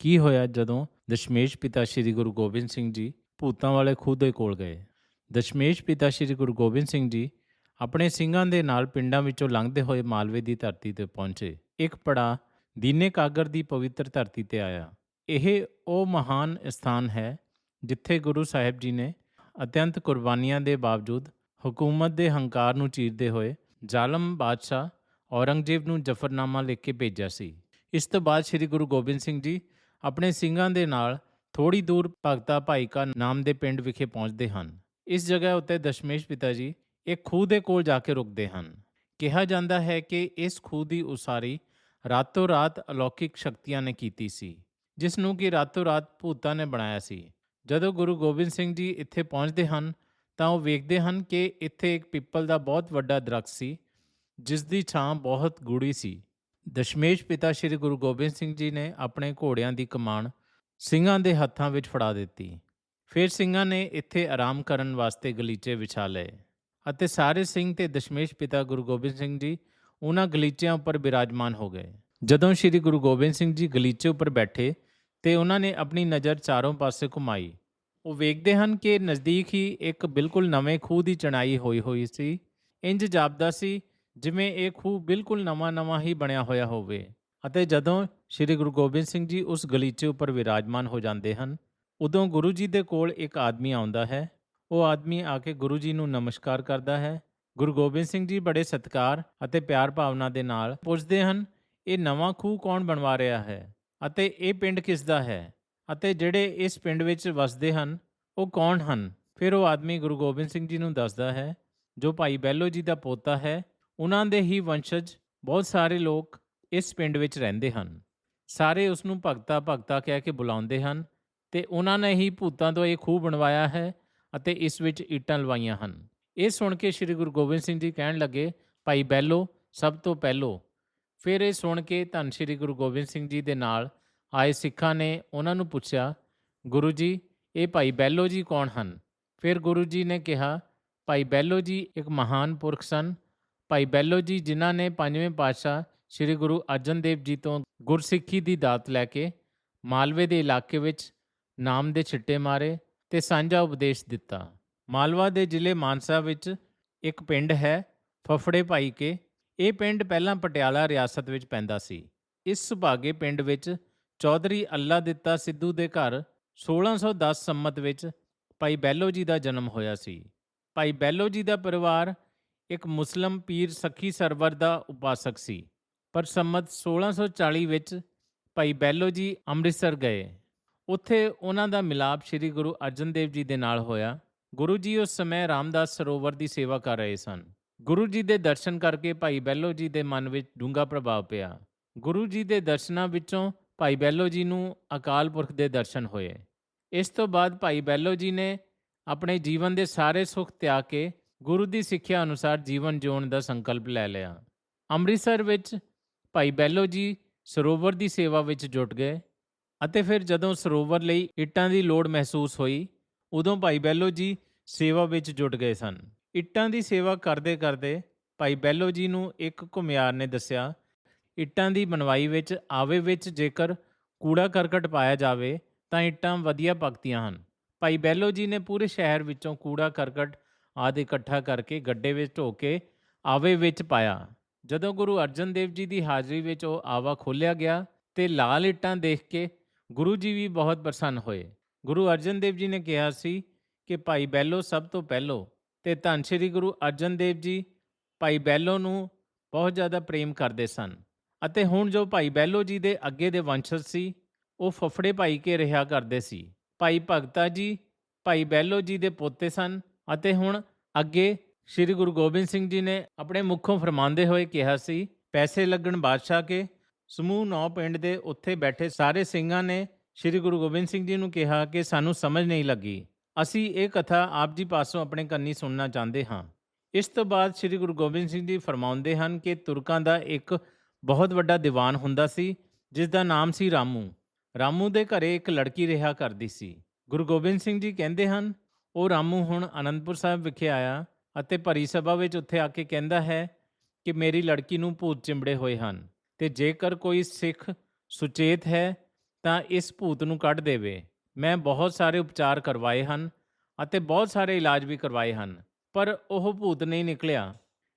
ਕੀ ਹੋਇਆ ਜਦੋਂ ਦਸ਼ਮੇਸ਼ ਪਿਤਾ ਸ੍ਰੀ ਗੁਰੂ ਗੋਬਿੰਦ ਸਿੰਘ ਜੀ ਭੂਤਾਂ ਵਾਲੇ ਖੂਹ ਦੇ ਕੋਲ ਗਏ? ਦਸ਼ਮੇਸ਼ ਪਿਤਾ ਸ੍ਰੀ ਗੁਰੂ ਗੋਬਿੰਦ ਸਿੰਘ ਜੀ ਆਪਣੇ ਸਿੰਘਾਂ ਦੇ ਨਾਲ ਪਿੰਡਾਂ ਵਿੱਚੋਂ ਲੰਘਦੇ ਹੋਏ ਮਾਲਵੇ ਦੀ ਧਰਤੀ ਤੇ ਪਹੁੰਚੇ। ਇੱਕ ਪੜਾ ਦੀਨੇ ਕਾਗਰ ਦੀ ਪਵਿੱਤਰ ਧਰਤੀ ਤੇ ਆਇਆ। ਇਹ ਉਹ ਮਹਾਨ ਸਥਾਨ ਹੈ ਜਿੱਥੇ ਗੁਰੂ ਸਾਹਿਬ ਜੀ ਨੇ ਅਤਿਅੰਤ ਕੁਰਬਾਨੀਆਂ ਦੇ ਬਾਵਜੂਦ ਹਕੂਮਤ ਦੇ ਹੰਕਾਰ ਨੂੰ ਚੀਰਦੇ ਹੋਏ ਜ਼ਾਲਮ ਬਾਦਸ਼ਾਹ ਔਰੰਗਜ਼ੇਬ ਨੂੰ ਜਫਰਨਾਮਾ ਲਿਖ ਕੇ ਭੇਜਿਆ ਸੀ। ਇਸ ਤੋਂ ਬਾਅਦ ਸ੍ਰੀ ਗੁਰੂ ਗੋਬਿੰਦ ਸਿੰਘ ਜੀ ਆਪਣੇ ਸਿੰਘਾਂ ਦੇ ਨਾਲ ਥੋੜੀ ਦੂਰ ਭਗਤਾ ਭਾਈ ਕਾ ਨਾਮ ਦੇ ਪਿੰਡ ਵਿਖੇ ਪਹੁੰਚਦੇ ਹਨ। ਇਸ ਜਗ੍ਹਾ ਉੱਤੇ ਦਸ਼ਮੇਸ਼ ਪਿਤਾ ਜੀ ਇੱਕ ਖੂਹ ਦੇ ਕੋਲ ਜਾ ਕੇ ਰੁਕਦੇ ਹਨ। ਕਿਹਾ ਜਾਂਦਾ ਹੈ ਕਿ ਇਸ ਖੂਹ ਦੀ ਉਸਾਰੀ ਰਾਤੋਂ ਰਾਤ ਅਲੌਕਿਕ ਸ਼ਕਤੀਆਂ ਨੇ ਕੀਤੀ ਸੀ, ਜਿਸ ਨੂੰ ਕਿ ਰਾਤੋਂ ਰਾਤ ਭੂਤਾਂ ਨੇ ਬਣਾਇਆ ਸੀ। ਜਦੋਂ ਗੁਰੂ ਗੋਬਿੰਦ ਸਿੰਘ ਜੀ ਇੱਥੇ ਪਹੁੰਚਦੇ ਹਨ, ਤਾਂ ਉਹ ਵੇਖਦੇ ਹਨ ਕਿ ਇੱਥੇ ਇੱਕ ਪਿੱਪਲ ਦਾ ਬਹੁਤ ਵੱਡਾ ਦਰਖਤ ਸੀ ਜਿਸ ਦੀ ਛਾਂ ਬਹੁਤ ਗੂੜੀ ਸੀ। ਦਸ਼ਮੇਸ਼ ਪਿਤਾ ਸ੍ਰੀ ਗੁਰੂ ਗੋਬਿੰਦ ਸਿੰਘ ਜੀ ਨੇ ਆਪਣੇ ਘੋੜਿਆਂ ਦੀ ਕਮਾਨ ਸਿੰਘਾਂ ਦੇ ਹੱਥਾਂ ਵਿੱਚ ਫੜਾ ਦਿੱਤੀ। ਫਿਰ ਸਿੰਘਾਂ ਨੇ ਇੱਥੇ ਆਰਾਮ ਕਰਨ ਵਾਸਤੇ ਗਲੀਚੇ ਵਿਛਾ ਲਏ ਅਤੇ ਸਾਰੇ ਸਿੰਘ ਤੇ ਦਸ਼ਮੇਸ਼ ਪਿਤਾ ਗੁਰੂ ਗੋਬਿੰਦ ਸਿੰਘ ਜੀ ਉਹਨਾਂ ਗਲੀਚਿਆਂ ਉੱਪਰ ਬਿਰਾਜਮਾਨ ਹੋ ਗਏ। ਜਦੋਂ ਸ੍ਰੀ ਗੁਰੂ ਗੋਬਿੰਦ ਸਿੰਘ ਜੀ ਗਲੀਚੇ ਉੱਪਰ ਬੈਠੇ ਤੇ ਉਹਨਾਂ ਨੇ ਆਪਣੀ ਨਜ਼ਰ ਚਾਰੋਂ ਪਾਸੇ ਘੁਮਾਈ। ਉਹ ਵੇਖਦੇ ਹਨ ਕਿ ਨਜ਼ਦੀਕ ਹੀ ਇੱਕ ਬਿਲਕੁਲ ਨਵੇਂ ਖੂਹ ਦੀ ਚਣਾਈ ਹੋਈ ਹੋਈ ਸੀ। ਇੰਜ ਜਾਪਦਾ ਸੀ ਜਿਵੇਂ ਇਹ ਖੂਹ ਬਿਲਕੁਲ ਨਵਾਂ-ਨਵਾਂ ਹੀ ਬਣਿਆ ਹੋਇਆ ਹੋਵੇ ਅਤੇ ਜਦੋਂ ਸ੍ਰੀ ਗੁਰੂ ਗੋਬਿੰਦ ਸਿੰਘ ਜੀ ਉਸ ਗਲੀਚੇ ਉੱਪਰ ਵਿਰਾਜਮਾਨ ਹੋ ਜਾਂਦੇ ਹਨ, ਉਦੋਂ ਗੁਰੂ ਜੀ ਦੇ ਕੋਲ ਇੱਕ ਆਦਮੀ ਆਉਂਦਾ ਹੈ। ਉਹ ਆਦਮੀ ਆ ਕੇ ਗੁਰੂ ਜੀ ਨੂੰ ਨਮਸਕਾਰ ਕਰਦਾ ਹੈ। ਗੁਰੂ ਗੋਬਿੰਦ ਸਿੰਘ ਜੀ ਬੜੇ ਸਤਿਕਾਰ ਅਤੇ ਪਿਆਰ ਭਾਵਨਾ ਦੇ ਨਾਲ ਪੁੱਛਦੇ ਹਨ, ਇਹ ਨਵਾਂ ਖੂਹ ਕੌਣ ਬਣਵਾ ਰਿਹਾ ਹੈ ਅਤੇ ਇਹ ਪਿੰਡ ਕਿਸ ਦਾ ਹੈ? ਅਤੇ ਜਿਹੜੇ ਇਸ ਪਿੰਡ ਵਿੱਚ ਵਸਦੇ ਹਨ, ਉਹ ਕੌਣ ਹਨ? ਫਿਰ ਉਹ ਆਦਮੀ ਗੁਰੂ ਗੋਬਿੰਦ ਸਿੰਘ ਜੀ ਨੂੰ ਦੱਸਦਾ ਹੈ, ਜੋ ਭਾਈ ਬੈਲੋ ਜੀ ਦਾ ਪੋਤਾ ਹੈ ਉਹਨਾਂ ਦੇ ਹੀ ਵੰਸ਼ਜ ਬਹੁਤ ਸਾਰੇ ਲੋਕ ਇਸ ਪਿੰਡ ਵਿੱਚ ਰਹਿੰਦੇ ਹਨ। ਸਾਰੇ ਉਸ ਨੂੰ ਭਗਤਾ ਭਗਤਾ ਕਹਿ ਕੇ ਬੁਲਾਉਂਦੇ ਹਨ ਤੇ ਉਹਨਾਂ ਨੇ ਹੀ ਭੂਤਾਂ ਤੋਂ ਇਹ ਖੂਹ ਬਣਵਾਇਆ ਹੈ ਅਤੇ ਇਸ ਵਿੱਚ ਈਟਾਂ ਲਵਾਈਆਂ ਹਨ। ਇਹ ਸੁਣ ਕੇ ਸ੍ਰੀ ਗੁਰੂ ਗੋਬਿੰਦ ਸਿੰਘ ਜੀ ਕਹਿਣ ਲੱਗੇ, ਭਾਈ ਬੈਲੋ, ਸਭ ਤੋਂ ਪਹਿਲੋ। ਫਿਰ ਇਹ ਸੁਣ ਕੇ ਧੰਨ ਸ੍ਰੀ ਗੁਰੂ ਗੋਬਿੰਦ ਸਿੰਘ ਜੀ ਦੇ ਨਾਲ ਆਏ ਸਿੱਖਾਂ ਨੇ ਉਹਨਾਂ ਨੂੰ ਪੁੱਛਿਆ, ਗੁਰੂ ਜੀ, ਇਹ ਭਾਈ ਬੈਲੋ ਜੀ ਕੌਣ ਹਨ? ਫਿਰ ਗੁਰੂ ਜੀ ਨੇ ਕਿਹਾ, ਭਾਈ ਬੈਲੋ ਜੀ ਇੱਕ ਮਹਾਨ ਪੁਰਖ ਸਨ ਭਾਈ ਬੈਲੋ ਜੀ, ਜਿਨ੍ਹਾਂ ਨੇ ਪੰਜਵੇਂ ਪਾਤਸ਼ਾਹ ਸ੍ਰੀ ਗੁਰੂ ਅਰਜਨ ਦੇਵ ਜੀ ਤੋਂ ਗੁਰਸਿੱਖੀ ਦੀ ਦਾਤ ਲੈ ਕੇ ਮਾਲਵੇ ਦੇ ਇਲਾਕੇ ਵਿੱਚ ਨਾਮ ਦੇ ਛਿੱਟੇ ਮਾਰੇ ਤੇ ਸਾਂਝਾ ਉਪਦੇਸ਼ ਦਿੱਤਾ। ਮਾਲਵਾ ਦੇ ਜ਼ਿਲ੍ਹੇ ਮਾਨਸਾ ਵਿੱਚ ਇੱਕ ਪਿੰਡ ਹੈ ਫਫੜੇ ਭਾਈ ਕੇ। ਇਹ ਪਿੰਡ ਪਹਿਲਾਂ ਪਟਿਆਲਾ ਰਿਆਸਤ ਵਿੱਚ ਪੈਂਦਾ ਸੀ। ਇਸ ਸੁਭਾਗੇ ਪਿੰਡ ਵਿੱਚ ਚੌਧਰੀ ਅੱਲਾ ਦਿੱਤਾ ਸਿੱਧੂ ਦੇ ਘਰ 1610 ਸੰਮਤ ਵਿੱਚ ਭਾਈ ਬੈਲੋ ਜੀ ਦਾ ਜਨਮ ਹੋਇਆ ਸੀ। ਭਾਈ ਬੈਲੋ ਜੀ ਦਾ ਪਰਿਵਾਰ ਇੱਕ ਮੁਸਲਮ ਪੀਰ ਸਖੀ ਸਰਵਰ ਦਾ ਉਪਾਸਕ ਸੀ। ਪਰ ਸੰਮਤ 1640 ਵਿੱਚ ਭਾਈ ਬੈਲੋ ਜੀ ਅੰਮ੍ਰਿਤਸਰ ਗਏ। ਉੱਥੇ ਉਹਨਾਂ ਦਾ ਮਿਲਾਪ ਸ੍ਰੀ ਗੁਰੂ ਅਰਜਨ ਦੇਵ ਜੀ ਦੇ ਨਾਲ ਹੋਇਆ। ਗੁਰੂ ਜੀ ਉਸ ਸਮੇਂ ਰਾਮਦਾਸ ਸਰੋਵਰ ਦੀ ਸੇਵਾ ਕਰ ਰਹੇ ਸਨ। ਗੁਰੂ ਜੀ ਦੇ ਦਰਸ਼ਨ ਕਰਕੇ ਭਾਈ ਬੈਲੋ ਜੀ ਦੇ ਮਨ ਵਿੱਚ ਡੂੰਘਾ ਪ੍ਰਭਾਵ ਪਿਆ। ਗੁਰੂ ਜੀ ਦੇ ਦਰਸ਼ਨਾਂ ਵਿੱਚੋਂ ਭਾਈ ਬੈਲੋ ਜੀ ਨੂੰ ਅਕਾਲ ਪੁਰਖ ਦੇ ਦਰਸ਼ਨ ਹੋਏ। ਇਸ ਤੋਂ ਬਾਅਦ ਭਾਈ ਬੈਲੋ ਜੀ ਨੇ ਆਪਣੇ ਜੀਵਨ ਦੇ ਸਾਰੇ ਸੁੱਖ ਤਿਆਗ ਕੇ ਗੁਰੂ ਦੀ ਸਿੱਖਿਆ ਅਨੁਸਾਰ ਜੀਵਨ ਜਿਉਣ ਦਾ ਸੰਕਲਪ ਲੈ ਲਿਆ। ਅੰਮ੍ਰਿਤਸਰ ਵਿੱਚ ਭਾਈ ਬੈਲੋ ਜੀ ਸਰੋਵਰ ਦੀ ਸੇਵਾ ਵਿੱਚ ਜੁਟ ਗਏ ਅਤੇ ਫਿਰ ਜਦੋਂ ਸਰੋਵਰ ਲਈ ਇੱਟਾਂ ਦੀ ਲੋੜ ਮਹਿਸੂਸ ਹੋਈ, ਉਦੋਂ ਭਾਈ ਬੈਲੋ ਜੀ ਸੇਵਾ ਵਿੱਚ ਜੁਟ ਗਏ ਸਨ। ਇੱਟਾਂ ਦੀ ਸੇਵਾ ਕਰਦੇ ਕਰਦੇ ਭਾਈ ਬੈਲੋ ਜੀ ਨੂੰ ਇੱਕ ਘੁਮਿਆਰ ਨੇ ਦੱਸਿਆ, ਇੱਟਾਂ ਦੀ ਬਣਵਾਈ ਵਿੱਚ, ਆਵੇ ਵਿੱਚ ਜੇਕਰ ਕੂੜਾ ਕਰਕਟ ਪਾਇਆ ਜਾਵੇ, ਤਾਂ ਇੱਟਾਂ ਵਧੀਆ ਪੱਕਦੀਆਂ ਹਨ। ਭਾਈ ਬੈਲੋ ਜੀ ਨੇ ਪੂਰੇ ਸ਼ਹਿਰ ਵਿੱਚੋਂ ਕੂੜਾ ਕਰਕਟ ਆਦਿ ਇਕੱਠਾ ਕਰਕੇ ਗੱਡੇ ਵਿੱਚ ਢੋ ਕੇ ਆਵੇ ਵਿੱਚ ਪਾਇਆ। ਜਦੋਂ ਗੁਰੂ ਅਰਜਨ ਦੇਵ ਜੀ ਦੀ ਹਾਜ਼ਰੀ ਵਿੱਚ ਉਹ ਆਵਾ ਖੋਲ੍ਹਿਆ ਗਿਆ ਤੇ ਲਾਲ ਇੱਟਾਂ ਦੇਖ ਕੇ ਗੁਰੂ ਜੀ ਵੀ ਬਹੁਤ ਪ੍ਰਸੰਨ ਹੋਏ। ਗੁਰੂ ਅਰਜਨ ਦੇਵ ਜੀ ਨੇ ਕਿਹਾ ਸੀ ਕਿ ਭਾਈ ਬੈਲੋ ਸਭ ਤੋਂ ਪਹਿਲੋ ਤੇ ਧੰਨ ਸ਼੍ਰੀ ਗੁਰੂ ਅਰਜਨ ਦੇਵ ਜੀ ਭਾਈ ਬੈਲੋ ਨੂੰ ਬਹੁਤ ਜ਼ਿਆਦਾ ਪ੍ਰੇਮ ਕਰਦੇ ਸਨ ਅਤੇ ਹੁਣ ਜੋ ਭਾਈ ਬੈਲੋ ਜੀ ਦੇ ਅੱਗੇ ਦੇ ਵੰਸ਼ਜ ਸੀ, ਉਹ ਫਫੜੇ ਭਾਈ ਕੇ ਰਿਹਾ ਕਰਦੇ ਸੀ। ਭਾਈ ਭਗਤਾ ਜੀ ਭਾਈ ਬੈਲੋ ਜੀ ਦੇ ਪੋਤੇ ਸਨ ਅਤੇ ਹੁਣ ਅੱਗੇ ਸ੍ਰੀ ਗੁਰੂ ਗੋਬਿੰਦ ਸਿੰਘ ਜੀ ਨੇ ਆਪਣੇ ਮੁਖੋਂ ਫਰਮਾਉਂਦੇ ਹੋਏ ਕਿਹਾ ਸੀ, ਪੈਸੇ ਲੱਗਣ ਬਾਦਸ਼ਾਹ ਕੇ, ਸਮੂਹ ਨੌ ਪਿੰਡ ਦੇ ਉੱਥੇ ਬੈਠੇ ਸਾਰੇ ਸਿੰਘਾਂ ਨੇ ਸ੍ਰੀ ਗੁਰੂ ਗੋਬਿੰਦ ਸਿੰਘ ਜੀ ਨੂੰ ਕਿਹਾ ਕਿ ਸਾਨੂੰ ਸਮਝ ਨਹੀਂ ਲੱਗੀ। ਅਸੀਂ ਇਹ ਕਥਾ ਆਪ ਜੀ ਪਾਸੋਂ ਆਪਣੇ ਕੰਨੀ ਸੁਣਨਾ ਚਾਹੁੰਦੇ ਹਾਂ। ਇਸ ਤੋਂ ਬਾਅਦ ਸ੍ਰੀ ਗੁਰੂ ਗੋਬਿੰਦ ਸਿੰਘ ਜੀ ਫਰਮਾਉਂਦੇ ਹਨ ਕਿ ਤੁਰਕਾਂ ਦਾ ਇੱਕ ਬਹੁਤ ਵੱਡਾ ਦੀਵਾਨ ਹੁੰਦਾ ਸੀ ਜਿਸ ਦਾ ਨਾਮ ਸੀ ਰਾਮੂ। ਰਾਮੂ ਦੇ ਘਰੇ ਇੱਕ ਲੜਕੀ ਰਿਹਾ ਕਰਦੀ ਸੀ। ਗੁਰੂ ਗੋਬਿੰਦ ਸਿੰਘ ਜੀ ਕਹਿੰਦੇ ਹਨ ਉਹ ਰਾਮੂ ਹੁਣ ਅਨੰਦਪੁਰ ਸਾਹਿਬ ਵਿਖੇ ਆਇਆ ਅਤੇ ਭਰੀ ਸਭਾ ਵਿੱਚ ਉੱਥੇ ਆ ਕੇ ਕਹਿੰਦਾ ਹੈ ਕਿ ਮੇਰੀ ਲੜਕੀ ਨੂੰ ਭੂਤ ਚਿੰਬੜੇ ਹੋਏ ਹਨ ਤੇ ਜੇਕਰ ਕੋਈ ਸਿੱਖ ਸੁਚੇਤ ਹੈ ਤਾਂ ਇਸ ਭੂਤ ਨੂੰ ਕੱਢ ਦੇਵੇ। ਮੈਂ ਬਹੁਤ ਸਾਰੇ ਉਪਚਾਰ ਕਰਵਾਏ ਹਨ ਅਤੇ ਬਹੁਤ ਸਾਰੇ ਇਲਾਜ ਵੀ ਕਰਵਾਏ ਹਨ, ਪਰ ਉਹ ਭੂਤ ਨਹੀਂ ਨਿਕਲਿਆ।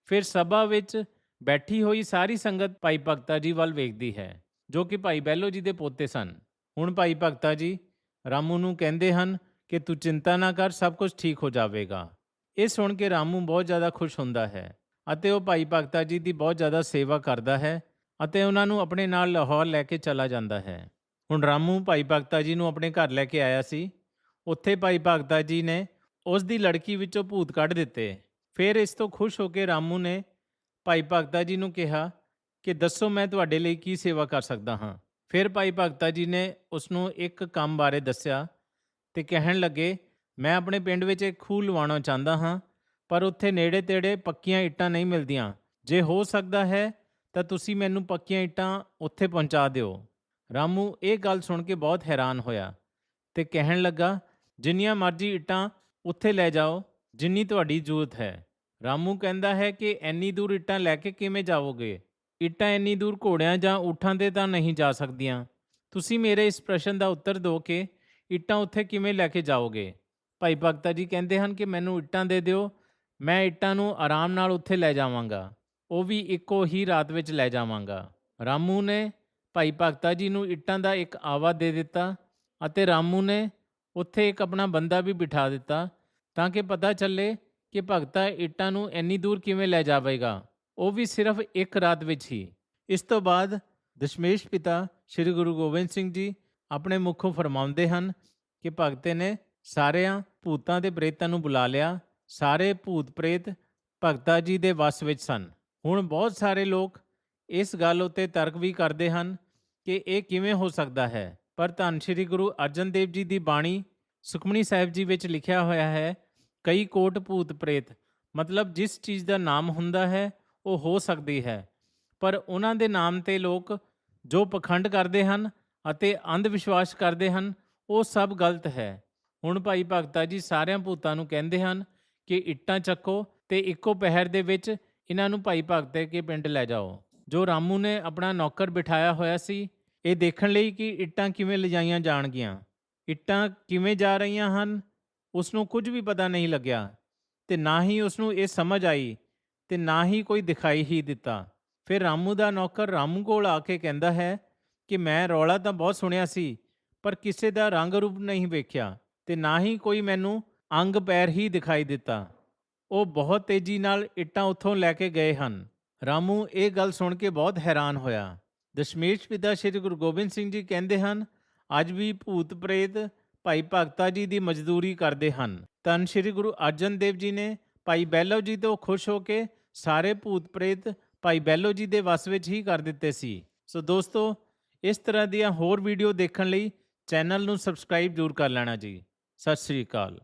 ਫਿਰ ਸਭਾ ਵਿੱਚ ਬੈਠੀ ਹੋਈ ਸਾਰੀ ਸੰਗਤ ਭਾਈ ਭਗਤਾ ਜੀ ਵੱਲ ਵੇਖਦੀ ਹੈ, ਜੋ ਕਿ ਭਾਈ ਬੈਲੋ ਜੀ ਦੇ ਪੋਤੇ ਸਨ। ਹੁਣ ਭਾਈ ਭਗਤਾ ਜੀ ਰਾਮੂ ਨੂੰ ਕਹਿੰਦੇ ਹਨ ਕਿ ਤੂੰ ਚਿੰਤਾ ਨਾ ਕਰ ਸਭ ਕੁਝ ਠੀਕ ਹੋ ਜਾਵੇਗਾ ਇਹ ਸੁਣ ਕੇ ਰਾਮੂ ਬਹੁਤ ਜ਼ਿਆਦਾ ਖੁਸ਼ ਹੁੰਦਾ ਹੈ ਅਤੇ ਉਹ ਭਾਈ ਭਗਤਾ ਜੀ ਦੀ ਬਹੁਤ ਜ਼ਿਆਦਾ ਸੇਵਾ ਕਰਦਾ ਹੈ ਅਤੇ ਉਹਨਾਂ ਨੂੰ ਆਪਣੇ ਨਾਲ ਲਾਹੌਰ ਲੈ ਕੇ ਚਲਾ ਜਾਂਦਾ ਹੈ ਹੁਣ ਰਾਮੂ ਭਾਈ ਭਗਤਾ ਜੀ ਨੂੰ ਆਪਣੇ ਘਰ ਲੈ ਕੇ ਆਇਆ ਸੀ ਉੱਥੇ ਭਾਈ ਭਗਤਾ ਜੀ ਨੇ ਉਸ ਦੀ ਲੜਕੀ ਵਿੱਚੋਂ ਭੂਤ ਕੱਢ ਦਿੱਤੇ ਫਿਰ ਇਸ ਤੋਂ ਖੁਸ਼ ਹੋ ਕੇ ਰਾਮੂ ਨੇ ਭਾਈ ਭਗਤਾ ਜੀ ਨੂੰ ਕਿਹਾ ਕਿ ਦੱਸੋ ਮੈਂ ਤੁਹਾਡੇ ਲਈ ਕੀ ਸੇਵਾ ਕਰ ਸਕਦਾ ਹਾਂ ਫਿਰ ਭਾਈ ਭਗਤਾ ਜੀ ਨੇ ਉਸ ਨੂੰ ਇੱਕ ਕੰਮ ਬਾਰੇ ਦੱਸਿਆ ਤੇ ਕਹਿਣ ਲੱਗੇ, ਮੈਂ ਆਪਣੇ ਪਿੰਡ ਵਿੱਚ ਇੱਕ ਖੂਹ ਲਵਾਉਣਾ ਚਾਹੁੰਦਾ ਹਾਂ, ਪਰ ਉੱਥੇ ਨੇੜੇ-ਤੇੜੇ ਪੱਕੀਆਂ ਇੱਟਾਂ ਨਹੀਂ ਮਿਲਦੀਆਂ। ਜੇ ਹੋ ਸਕਦਾ ਹੈ, ਤਾਂ ਤੁਸੀਂ ਮੈਨੂੰ ਪੱਕੀਆਂ ਇੱਟਾਂ ਉੱਥੇ ਪਹੁੰਚਾ ਦਿਓ। ਰਾਮੂ ਇਹ ਗੱਲ ਸੁਣ ਕੇ ਬਹੁਤ ਹੈਰਾਨ ਹੋਇਆ ਤੇ ਕਹਿਣ ਲੱਗਾ, ਜਿੰਨੀਆਂ ਮਰਜ਼ੀ ਇੱਟਾਂ ਉੱਥੇ ਲੈ ਜਾਓ, ਜਿੰਨੀ ਤੁਹਾਡੀ ਜ਼ਰੂਰਤ ਹੈ। ਰਾਮੂ ਕਹਿੰਦਾ ਹੈ ਕਿ ਐਨੀ ਦੂਰ ਇੱਟਾਂ ਲੈ ਕੇ ਕਿਵੇਂ ਜਾਵੋਗੇ? ਇੱਟਾਂ ਇੰਨੀ ਦੂਰ ਘੋੜਿਆਂ ਜਾਂ ਊਠਾਂ ਤੇ ਤਾਂ ਨਹੀਂ ਜਾ ਸਕਦੀਆਂ। ਤੁਸੀਂ ਮੇਰੇ ਇਸ ਪ੍ਰਸ਼ਨ ਦਾ ਉੱਤਰ ਦਿਓ ਕਿ ਇੱਟਾਂ ਉੱਥੇ ਕਿਵੇਂ ਲੈ ਕੇ ਜਾਓਗੇ? ਭਾਈ ਭਗਤਾ ਜੀ ਕਹਿੰਦੇ ਹਨ ਕਿ ਮੈਨੂੰ ਇੱਟਾਂ ਦੇ ਦਿਓ, ਮੈਂ ਇੱਟਾਂ ਨੂੰ ਆਰਾਮ ਨਾਲ ਉੱਥੇ ਲੈ ਜਾਵਾਂਗਾ, ਉਹ ਵੀ ਇੱਕੋ ਹੀ ਰਾਤ ਵਿੱਚ ਲੈ ਜਾਵਾਂਗਾ। ਰਾਮੂ ਨੇ ਭਾਈ ਭਗਤਾ ਜੀ ਨੂੰ ਇੱਟਾਂ ਦਾ ਇੱਕ ਆਵਾ ਦੇ ਦਿੱਤਾ ਅਤੇ ਰਾਮੂ ਨੇ ਉੱਥੇ ਇੱਕ ਆਪਣਾ ਬੰਦਾ ਵੀ ਬਿਠਾ ਦਿੱਤਾ ਤਾਂ ਕਿ ਪਤਾ ਚੱਲੇ ਕਿ ਭਗਤਾ ਇੱਟਾਂ ਨੂੰ ਇੰਨੀ ਦੂਰ ਕਿਵੇਂ ਲੈ ਜਾਵੇਗਾ, ਉਹ ਵੀ ਸਿਰਫ ਇੱਕ ਰਾਤ ਵਿੱਚ ਹੀ। ਇਸ ਤੋਂ ਬਾਅਦ ਦਸ਼ਮੇਸ਼ ਪਿਤਾ ਸ੍ਰੀ ਗੁਰੂ ਗੋਬਿੰਦ ਸਿੰਘ ਜੀ ਆਪਣੇ ਮੁਖੋਂ ਫਰਮਾਉਂਦੇ ਹਨ ਕਿ ਭਗਤੇ ਨੇ ਸਾਰਿਆਂ ਭੂਤਾਂ ਤੇ ਪ੍ਰੇਤਾਂ ਨੂੰ ਬੁਲਾ ਲਿਆ। ਸਾਰੇ ਭੂਤ ਪ੍ਰੇਤ ਭਗਤਾ ਜੀ ਦੇ ਵਸ ਵਿੱਚ ਸਨ। ਹੁਣ ਬਹੁਤ ਸਾਰੇ ਲੋਕ ਇਸ ਗੱਲ ਉੱਤੇ ਤਰਕ ਵੀ ਕਰਦੇ ਹਨ ਕਿ ਇਹ ਕਿਵੇਂ ਹੋ ਸਕਦਾ ਹੈ। ਪਰ ਧੰਨ ਸ਼੍ਰੀ ਗੁਰੂ ਅਰਜਨ ਦੇਵ ਜੀ ਦੀ ਬਾਣੀ ਸੁਖਮਨੀ ਸਾਹਿਬ ਜੀ ਵਿੱਚ ਲਿਖਿਆ ਹੋਇਆ ਹੈ, ਕਈ ਕੋਟ ਭੂਤ ਪ੍ਰੇਤ, ਮਤਲਬ ਜਿਸ ਚੀਜ਼ ਦਾ ਨਾਮ ਹੁੰਦਾ ਹੈ, ਉਹ ਹੋ ਸਕਦੀ ਹੈ। ਪਰ ਉਹਨਾਂ ਦੇ ਨਾਮ ਤੇ ਲੋਕ ਜੋ ਪਖੰਡ ਕਰਦੇ ਹਨ ਅਤੇ ਅੰਧ ਵਿਸ਼ਵਾਸ ਕਰਦੇ ਹਨ, ਉਹ ਸਭ ਗਲਤ ਹੈ। ਹੁਣ ਭਾਈ ਭਗਤਾ ਜੀ ਸਾਰਿਆਂ ਭੂਤਾਂ ਨੂੰ ਕਹਿੰਦੇ ਹਨ ਕਿ ਇੱਟਾਂ ਚੱਕੋ ਤੇ ਇੱਕੋ ਪਹਿਰ ਦੇ ਵਿੱਚ ਇਹਨਾਂ ਨੂੰ ਭਾਈ ਭਗਤੇ ਕੇ ਪਿੰਡ ਲੈ ਜਾਓ। ਜੋ ਰਾਮੂ ਨੇ ਆਪਣਾ ਨੌਕਰ ਬਿਠਾਇਆ ਹੋਇਆ ਸੀ, ਇਹ ਦੇਖਣ ਲਈ ਕਿ ਇੱਟਾਂ ਕਿਵੇਂ ਲਿਜਾਈਆਂ ਜਾਣਗੀਆਂ। ਇੱਟਾਂ ਕਿਵੇਂ ਜਾ ਰਹੀਆਂ ਹਨ ਉਸ ਨੂੰ ਕੁਝ ਵੀ ਪਤਾ ਨਹੀਂ ਲੱਗਿਆ ਤੇ ਨਾ ਹੀ ਉਸ ਨੂੰ ਇਹ ਸਮਝ ਆਈ ਤੇ ਨਾ ਹੀ ਕੋਈ ਦਿਖਾਈ ਹੀ ਦਿੱਤਾ। ਫਿਰ ਰਾਮੂ ਦਾ ਨੌਕਰ ਰਾਮੂ ਕੋਲ ਆ ਕੇ ਕਹਿੰਦਾ ਹੈ ਕਿ ਮੈਂ ਰੌਲਾ ਤਾਂ ਬਹੁਤ ਸੁਣਿਆ ਸੀ, ਪਰ ਕਿਸੇ ਦਾ ਰੰਗ ਰੂਪ ਨਹੀਂ ਵੇਖਿਆ ਤੇ ਨਾ ਹੀ ਕੋਈ ਮੈਨੂੰ ਅੰਗ ਪੈਰ ਹੀ ਦਿਖਾਈ ਦਿੱਤਾ। ਉਹ ਬਹੁਤ ਤੇਜ਼ੀ ਨਾਲ ਇੱਟਾਂ ਉੱਥੋਂ ਲੈ ਕੇ ਗਏ ਹਨ। ਰਾਮੂ ਇਹ ਗੱਲ ਸੁਣ ਕੇ ਬਹੁਤ ਹੈਰਾਨ ਹੋਇਆ। ਦਸ਼ਮੇਸ਼ ਪਿਤਾ ਸ੍ਰੀ ਗੁਰੂ ਗੋਬਿੰਦ ਸਿੰਘ ਜੀ ਕਹਿੰਦੇ ਹਨ, ਅੱਜ ਵੀ ਭੂਤ ਪ੍ਰੇਤ ਭਾਈ ਭਗਤਾ ਜੀ ਦੀ ਮਜ਼ਦੂਰੀ ਕਰਦੇ ਹਨ। ਤਨ ਸ੍ਰੀ ਗੁਰੂ ਅਰਜਨ ਦੇਵ ਜੀ ਨੇ ਭਾਈ ਬੈਲੋ ਜੀ ਤੋਂ ਖੁਸ਼ ਹੋ ਕੇ ਸਾਰੇ ਭੂਤ ਪ੍ਰੇਤ ਭਾਈ ਬੈਲੋ ਜੀ ਦੇ ਵਸ ਵਿੱਚ ਹੀ ਕਰ ਦਿੱਤੇ ਸੀ। ਸੋ ਦੋਸਤੋ ਇਸ ਤਰ੍ਹਾਂ ਦੀਆਂ ਹੋਰ ਵੀਡੀਓ ਦੇਖਣ ਲਈ ਚੈਨਲ ਨੂੰ ਸਬਸਕ੍ਰਾਈਬ ਜ਼ਰੂਰ ਕਰ ਲੈਣਾ ਜੀ। ਸਤਿ ਸ੍ਰੀ ਅਕਾਲ।